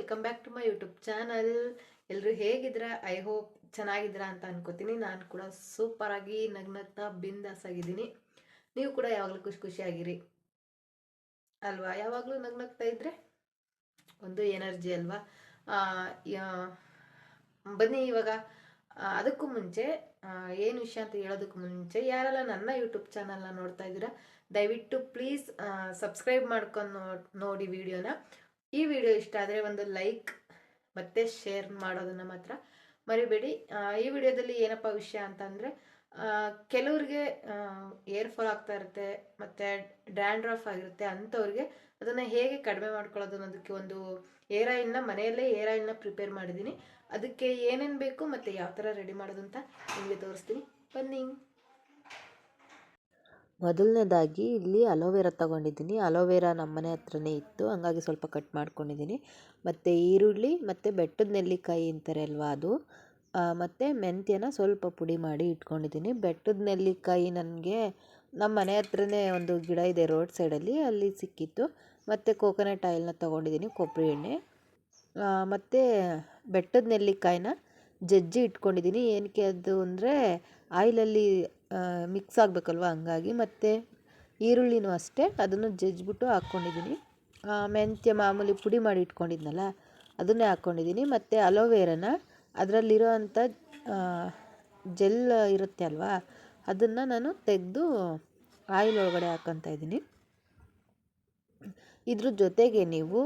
Welcome back to my YouTube channel ಎಲ್ಲರೂ ಹೇಗಿದ್ದೀರಾ? I hope ಚೆನ್ನಾಗಿದ್ದೀರಾ ಅಂತ ಅನ್ಕೋತೀನಿ. ನಾನು ಕೂಡ ಸೂಪರಾಗಿ ಆಗಿ ನಗ್ನಗ್ತಾ ಬಿಂದಾಸ್ ಆಗಿದ್ದೀನಿ. ನೀವು ಕೂಡ ಯಾವಾಗಲೂ ಖುಷಿ ಖುಷಿಯಾಗಿರಿ. ಅಲ್ವಾ? ಯಾವಾಗಲೂ ನಗ್ನಗ್ತಾ ಇದ್ರೆ ಒಂದು ಎನರ್ಜಿ ಅಲ್ವಾ? ಬನ್ನಿ ಇವಾಗ. ಅದಕ್ಕೂ ಮುಂಚೆ ಏನು ವಿಷಯ ಅಂತ ಹೇಳೋದಕ್ಕೂ ಮುಂಚೆ, ಯಾರೆಲ್ಲ ನನ್ನ ಯೂಟ್ಯೂಬ್ ಚಾನಲ್ನ ನೋಡ್ತಾ ಇದ್ದೀರಾ, ದಯವಿಟ್ಟು ಪ್ಲೀಸ್ ಸಬ್ಸ್ಕ್ರೈಬ್ ಮಾಡ್ಕೊಂಡು ನೋಡಿ ವಿಡಿಯೋನ ಈ ವಿಡಿಯೋ ಇಷ್ಟ ಆದರೆ ಒಂದು ಲೈಕ್ ಮತ್ತೆ ಶೇರ್ ಮಾಡೋದನ್ನು ಮಾತ್ರ ಮರಿಬೇಡಿ. ಈ ವಿಡಿಯೋದಲ್ಲಿ ಏನಪ್ಪ ವಿಷಯ ಅಂತಂದರೆ ಕೆಲವ್ರಿಗೆ ಏರ್ ಫಾಲ್ ಆಗ್ತಾ ಇರುತ್ತೆ, ಮತ್ತು ಡ್ಯಾಂಡ್ರಫ್ ಆಗಿರುತ್ತೆ ಅಂಥವ್ರಿಗೆ ಅದನ್ನು ಹೇಗೆ ಕಡಿಮೆ ಮಾಡ್ಕೊಳ್ಳೋದು ಅನ್ನೋದಕ್ಕೆ ಒಂದು ಏರ್ ಆಯಿಲ್ನ ಮನೆಯಲ್ಲೇ ಏರ್ ಆಯಿಲ್ನ ಪ್ರಿಪೇರ್ ಮಾಡಿದ್ದೀನಿ. ಅದಕ್ಕೆ ಏನೇನು ಬೇಕು ಮತ್ತು ಯಾವ ಥರ ರೆಡಿ ಮಾಡೋದು ಅಂತ ನಿಮಗೆ ತೋರಿಸ್ತೀನಿ. ಬನ್ನಿ. ಮೊದಲನೇದಾಗಿ ಇಲ್ಲಿ ಅಲೋವೆರಾ ತಗೊಂಡಿದ್ದೀನಿ. ಅಲೋವೆರಾ ನಮ್ಮ ಮನೆ ಹತ್ರನೇ ಇತ್ತು. ಹಂಗಾಗಿ ಸ್ವಲ್ಪ ಕಟ್ ಮಾಡ್ಕೊಂಡಿದ್ದೀನಿ. ಮತ್ತು ಈರುಳ್ಳಿ ಮತ್ತು ಬೆಟ್ಟದ ನೆಲ್ಲಿಕಾಯಿ ಅಂತಾರೆ ಅಲ್ವಾ ಅದು? ಮತ್ತು ಮೆಂತ್ಯನ ಸ್ವಲ್ಪ ಪುಡಿ ಮಾಡಿ ಇಟ್ಕೊಂಡಿದ್ದೀನಿ. ಬೆಟ್ಟದ ನೆಲ್ಲಿಕಾಯಿ ನನಗೆ ನಮ್ಮ ಮನೆ ಹತ್ರನೇ ಒಂದು ಗಿಡ ಇದೆ ರೋಡ್ ಸೈಡಲ್ಲಿ. ಅಲ್ಲಿ ಸಿಕ್ಕಿತ್ತು. ಮತ್ತು ಕೋಕೋನಟ್ ಆಯಿಲ್ನ ತೊಗೊಂಡಿದ್ದೀನಿ, ಕೊಬ್ಬರಿ ಎಣ್ಣೆ. ಮತ್ತು ಬೆಟ್ಟದ ನೆಲ್ಲಿಕಾಯಿನ ಜಜ್ಜಿ ಇಟ್ಕೊಂಡಿದ್ದೀನಿ. ಏನಕ್ಕೆ ಅದು ಅಂದರೆ ಆಯಿಲಲ್ಲಿ ಮಿಕ್ಸ್ ಆಗಬೇಕಲ್ವ? ಹಂಗಾಗಿ ಮತ್ತು ಈರುಳ್ಳಿನೂ ಅಷ್ಟೇ. ಅದನ್ನು ಜಜ್ಜಿಬಿಟ್ಟು ಹಾಕ್ಕೊಂಡಿದ್ದೀನಿ. ಮೆಂತ್ಯ ಮಾಮೂಲಿ ಪುಡಿ ಮಾಡಿ ಇಟ್ಕೊಂಡಿದ್ನಲ್ಲ, ಅದನ್ನೇ ಹಾಕ್ಕೊಂಡಿದ್ದೀನಿ. ಮತ್ತು ಅಲೋವೆರಾನ ಅದರಲ್ಲಿರೋ ಅಂಥ ಜೆಲ್ ಇರುತ್ತೆ ಅಲ್ವಾ, ಅದನ್ನು ನಾನು ತೆಗೆದು ಆಯಿಲ್ ಒಳಗಡೆ ಹಾಕ್ಕೊತಾ ಇದ್ದೀನಿ. ಇದ್ರ ಜೊತೆಗೆ ನೀವು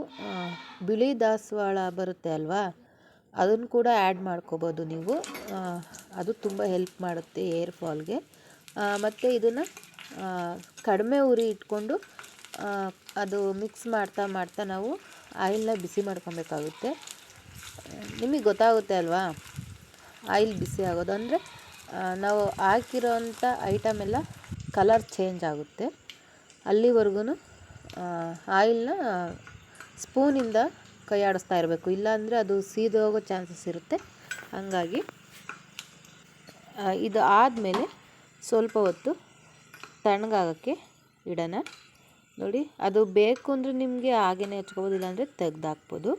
ಬಿಳಿ ದಾಸವಾಳ ಬರುತ್ತೆ ಅಲ್ವಾ, ಅದನ್ನು ಕೂಡ ಆ್ಯಡ್ ಮಾಡ್ಕೋಬೋದು ನೀವು. ಅದು ತುಂಬ ಹೆಲ್ಪ್ ಮಾಡುತ್ತೆ ಏರ್ ಫಾಲ್ಗೆ. ಮತ್ತು ಇದನ್ನು ಕಡಿಮೆ ಉರಿ ಇಟ್ಕೊಂಡು ಅದು ಮಿಕ್ಸ್ ಮಾಡ್ತಾ ಮಾಡ್ತಾ ನಾವು ಆಯಿಲ್ನ ಬಿಸಿ ಮಾಡ್ಕೊಬೇಕಾಗುತ್ತೆ. ನಿಮಗೆ ಗೊತ್ತಾಗುತ್ತೆ ಅಲ್ವಾ? ಆಯಿಲ್ ಬಿಸಿ ಆಗೋದು ಅಂದರೆ ನಾವು ಹಾಕಿರೋಂಥ ಐಟಮ್ ಎಲ್ಲ ಕಲರ್ ಚೇಂಜ್ ಆಗುತ್ತೆ. ಅಲ್ಲಿವರೆಗೂ ಆಯಿಲ್ನ ಸ್ಪೂನಿಂದ ಕೈ ಆಡಿಸ್ತಾ ಇರಬೇಕು. ಇಲ್ಲಾಂದರೆ ಅದು ಸೀದೋಗೋ ಚಾನ್ಸಸ್ ಇರುತ್ತೆ. ಹಾಗಾಗಿ ಇದು ಆದಮೇಲೆ ಸ್ವಲ್ಪ ಹೊತ್ತು ತಣ್ಣಗಾಗೋಕ್ಕೆ ಇಡೋಣ. ನೋಡಿ, ಅದು ಬೇಕು ಅಂದರೆ ನಿಮಗೆ ಹಾಗೇ ಹಚ್ಕೋಬೋದು ಇಲ್ಲಾಂದರೆ ತೆಗ್ದು ಹಾಕ್ಬೋದು.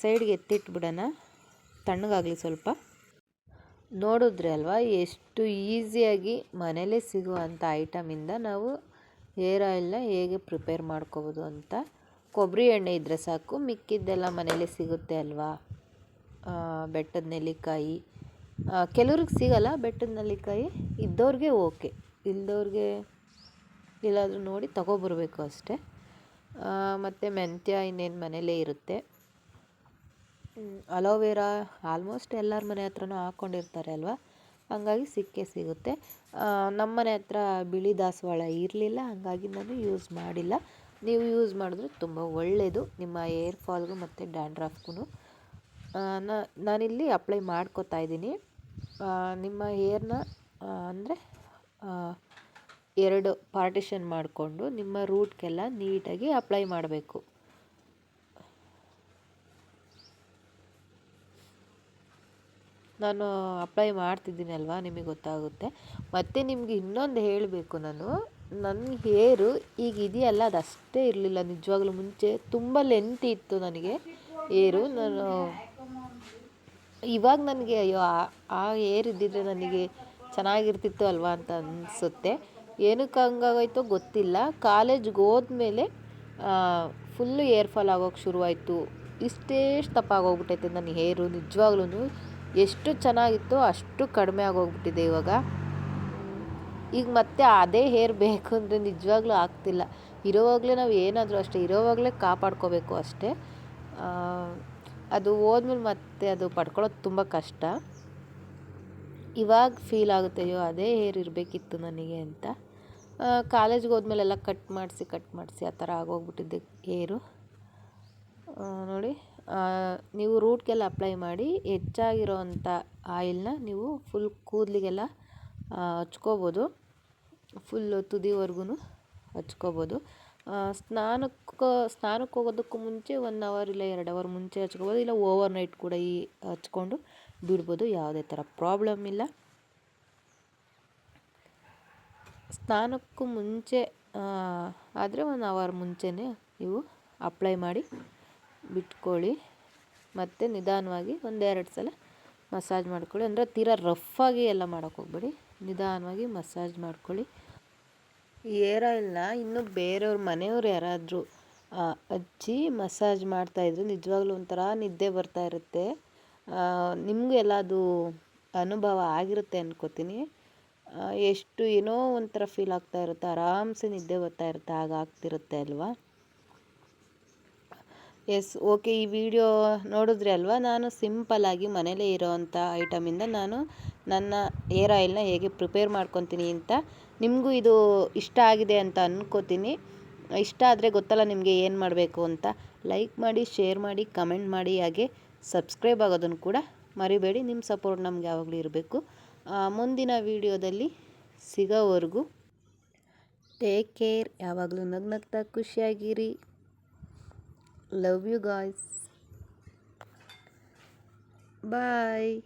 ಸೈಡ್ಗೆ ಎತ್ತಿಟ್ಬಿಡೋಣ, ತಣ್ಣಗಾಗಲಿ ಸ್ವಲ್ಪ. ನೋಡಿದ್ರೆ ಅಲ್ವಾ, ಎಷ್ಟು ಈಸಿಯಾಗಿ ಮನೇಲೇ ಸಿಗುವಂಥ ಐಟಮಿಂದ ನಾವು ಹೇರ್ ಆಯಿಲ್ನ ಹೇಗೆ ಪ್ರಿಪೇರ್ ಮಾಡ್ಕೋಬೋದು ಅಂತ. ಕೊಬ್ಬರಿ ಎಣ್ಣೆ ಇದ್ದರೆ ಸಾಕು, ಮಿಕ್ಕಿದ್ದೆಲ್ಲ ಮನೇಲೇ ಸಿಗುತ್ತೆ ಅಲ್ವಾ? ಬೆಟ್ಟದ ನೆಲ್ಲಿಕಾಯಿ ಕೆಲವ್ರಿಗೆ ಸಿಗಲ್ಲ, ಬೆಟ್ಟದ ನಲ್ಲಿಕಾಯಿ ಇದ್ದವ್ರಿಗೆ ಓಕೆ. ಇಲ್ದವ್ರಿಗೆ ಇಲ್ಲಾದರೂ ನೋಡಿ ತಗೊಬರಬೇಕು ಅಷ್ಟೇ. ಮತ್ತು ಮೆಂತ್ಯ ಇನ್ನೇನು ಮನೇಲೇ ಇರುತ್ತೆ. ಅಲೋವೆರಾ ಆಲ್ಮೋಸ್ಟ್ ಎಲ್ಲರ ಮನೆ ಹತ್ರನೂ ಹಾಕ್ಕೊಂಡಿರ್ತಾರೆ ಅಲ್ವಾ? ಹಂಗಾಗಿ ಸಿಕ್ಕೇ ಸಿಗುತ್ತೆ. ನಮ್ಮ ಮನೆ ಹತ್ರ ಬಿಳಿ ದಾಸವಾಳ ಇರಲಿಲ್ಲ, ಹಾಗಾಗಿ ನಾನು ಯೂಸ್ ಮಾಡಿಲ್ಲ. ನೀವು ಯೂಸ್ ಮಾಡಿದ್ರೆ ತುಂಬ ಒಳ್ಳೆಯದು ನಿಮ್ಮ ಏರ್ ಫಾಲ್ಗೂ ಮತ್ತು ಡ್ಯಾಂಡ್ರಫ್ಗೂ ನಾನಿಲ್ಲಿ ಅಪ್ಲೈ ಮಾಡ್ಕೋತಾ ಇದ್ದೀನಿ. ನಿಮ್ಮ ಏರ್ನ ಅಂದರೆ ಎರಡು ಪಾರ್ಟಿಷನ್ ಮಾಡಿಕೊಂಡು ನಿಮ್ಮ ರೂಟ್ಗೆಲ್ಲ ನೀಟಾಗಿ ಅಪ್ಲೈ ಮಾಡಬೇಕು. ನಾನು ಅಪ್ಲೈ ಮಾಡ್ತಿದ್ದೀನಿ ಅಲ್ವಾ, ನಿಮಗೆ ಗೊತ್ತಾಗುತ್ತೆ. ಮತ್ತು ನಿಮಗೆ ಇನ್ನೊಂದು ಹೇಳಬೇಕು ನಾನು. ನನ್ನ ಹೇರು ಈಗ ಇದೆಯಲ್ಲ ಅದು ಅಷ್ಟೇ ಇರಲಿಲ್ಲ. ನಿಜವಾಗ್ಲೂ ಮುಂಚೆ ತುಂಬ ಲೆಂತ್ ಇತ್ತು ನನಗೆ ಏರು ನಾನು ಇವಾಗ ನನಗೆ ಅಯ್ಯೋ, ಆ- ಏರ್ ಇದ್ದಿದ್ರೆ ನನಗೆ ಚೆನ್ನಾಗಿರ್ತಿತ್ತು ಅಲ್ವಾ ಅಂತ ಅನಿಸುತ್ತೆ. ಏನಕ್ಕೆ ಹಂಗಾಗೋಯ್ತೋ ಗೊತ್ತಿಲ್ಲ. ಕಾಲೇಜ್ಗೆ ಹೋದ್ಮೇಲೆ ಫುಲ್ಲು ಏರ್ ಫಾಲ್ ಆಗೋಕ್ಕೆ ಶುರುವಾಯಿತು. ಇಷ್ಟೇಷ್ಟು ತಪ್ಪಾಗೋಗ್ಬಿಟ್ಟೈತೆ ನನ್ನ ಹೇರು ನಿಜವಾಗ್ಲೂ ಎಷ್ಟು ಚೆನ್ನಾಗಿತ್ತು ಅಷ್ಟು ಕಡಿಮೆ ಆಗೋಗ್ಬಿಟ್ಟಿದೆ ಇವಾಗ. ಈಗ ಮತ್ತೆ ಅದೇ ಹೇರ್ ಬೇಕು ಅಂದರೆ ನಿಜವಾಗ್ಲೂ ಆಗ್ತಿಲ್ಲ. ಇರೋವಾಗಲೇ ನಾವು ಏನಾದರೂ ಅಷ್ಟೇ, ಇರೋವಾಗಲೇ ಕಾಪಾಡ್ಕೋಬೇಕು ಅಷ್ಟೇ. ಅದು ಹೋದ್ಮೇಲೆ ಮತ್ತೆ ಅದು ಪಡ್ಕೊಳ್ಳೋದು ತುಂಬ ಕಷ್ಟ. ಇವಾಗ ಫೀಲ್ ಆಗುತ್ತೆ, ಅಯ್ಯೋ, ಅದೇ ಹೇರ್ ಇರಬೇಕಿತ್ತು ನನಗೆ ಅಂತ. ಕಾಲೇಜ್ಗೆ ಹೋದ್ಮೇಲೆಲ್ಲ ಕಟ್ ಮಾಡಿಸಿ ಕಟ್ ಮಾಡಿಸಿ ಆ ಥರ ಆಗೋಗ್ಬಿಟ್ಟಿದ್ದೆ ಏರು ನೋಡಿ ನೀವು ರೂಟ್ಗೆಲ್ಲ ಅಪ್ಲೈ ಮಾಡಿ ಹೆಚ್ಚಾಗಿರೋವಂಥ ಆಯಿಲ್ನ ನೀವು ಫುಲ್ ಕೂದಲಿಗೆಲ್ಲ ಹಚ್ಕೋಬೋದು. ಫುಲ್ಲು ತುದಿವರೆಗೂ ಹಚ್ಕೋಬೋದು. ಸ್ನಾನಕ್ಕೆ ಸ್ನಾನಕ್ಕೆ ಹೋಗೋದಕ್ಕೂ ಮುಂಚೆ ಒನ್ ಅವರ್ ಇಲ್ಲ ಎರಡು ಅವರ್ ಮುಂಚೆ ಹಚ್ಕೋಬೋದು, ಇಲ್ಲ ಓವರ್ ನೈಟ್ ಕೂಡ ಈ ಹಚ್ಕೊಂಡು ಬಿಡ್ಬೋದು, ಯಾವುದೇ ಥರ ಪ್ರಾಬ್ಲಮ್ ಇಲ್ಲ. ಸ್ನಾನಕ್ಕೂ ಮುಂಚೆ ಆದರೆ ಒನ್ ಅವರ್ ಮುಂಚೆನೇ ನೀವು ಅಪ್ಲೈ ಮಾಡಿ ಬಿಟ್ಕೊಳ್ಳಿ. ಮತ್ತು ನಿಧಾನವಾಗಿ ಒಂದೆರಡು ಸಲ ಮಸಾಜ್ ಮಾಡ್ಕೊಳ್ಳಿ. ಅಂದರೆ ತೀರಾ ಆಗಿ ಎಲ್ಲ ಮಾಡೋಕ್ಕೆ ಹೋಗ್ಬೇಡಿ. ನಿಧಾನವಾಗಿ ಮಸಾಜ್ ಮಾಡ್ಕೊಳ್ಳಿ. ಏರ್ ಇಲ್ಲ, ಇನ್ನು ಬೇರೆಯವ್ರ ಮನೆಯವ್ರು ಯಾರಾದರೂ ಅಜ್ಜಿ ಮಸಾಜ್ ಮಾಡ್ತಾಯಿದ್ರು ನಿಜವಾಗ್ಲೂ ಒಂಥರ ನಿದ್ದೆ ಬರ್ತಾ ಇರುತ್ತೆ. ನಿಮಗೂ ಎಲ್ಲ ಅದು ಅನುಭವ ಆಗಿರುತ್ತೆ ಅನ್ಕೋತೀನಿ. ಎಷ್ಟು ಏನೋ ಒಂಥರ ಫೀಲ್ ಆಗ್ತಾ ಇರುತ್ತೆ, ಆರಾಮ್ಸೆ ನಿದ್ದೆ ಬರ್ತಾ ಇರುತ್ತೆ, ಆಗ ಆಗ್ತಿರುತ್ತೆ ಅಲ್ವಾ? ಎಸ್, ಓಕೆ, ಈ ವಿಡಿಯೋ ನೋಡಿದ್ರಿ ಅಲ್ವಾ? ನಾನು ಸಿಂಪಲ್ಲಾಗಿ ಮನೇಲೇ ಇರೋವಂಥ ಐಟಮಿಂದ ನಾನು ನನ್ನ ಏರ್ ಆಯಿಲ್ನ ಹೇಗೆ ಪ್ರಿಪೇರ್ ಮಾಡ್ಕೊತೀನಿ ಅಂತ ನಿಮಗೂ ಇದು ಇಷ್ಟ ಆಗಿದೆ ಅಂತ ಅಂದ್ಕೋತೀನಿ ಇಷ್ಟ ಆದರೆ ಗೊತ್ತಲ್ಲ ನಿಮಗೆ ಏನು ಮಾಡಬೇಕು ಅಂತ. ಲೈಕ್ ಮಾಡಿ, ಶೇರ್ ಮಾಡಿ, ಕಮೆಂಟ್ ಮಾಡಿ, ಹಾಗೆ ಸಬ್ಸ್ಕ್ರೈಬ್ ಆಗೋದನ್ನು ಕೂಡ ಮರಿಬೇಡಿ. ನಿಮ್ಮ ಸಪೋರ್ಟ್ ನಮ್ಗೆ ಯಾವಾಗಲೂ ಇರಬೇಕು. ಮುಂದಿನ ವಿಡಿಯೋದಲ್ಲಿ ಸಿಗೋವರೆಗೂ. Take care. ಯಾವಾಗಲೂ ನಗ್ನಗ್ತಾ ಖುಷಿಯಾಗಿರಿ. love you guys. Bye.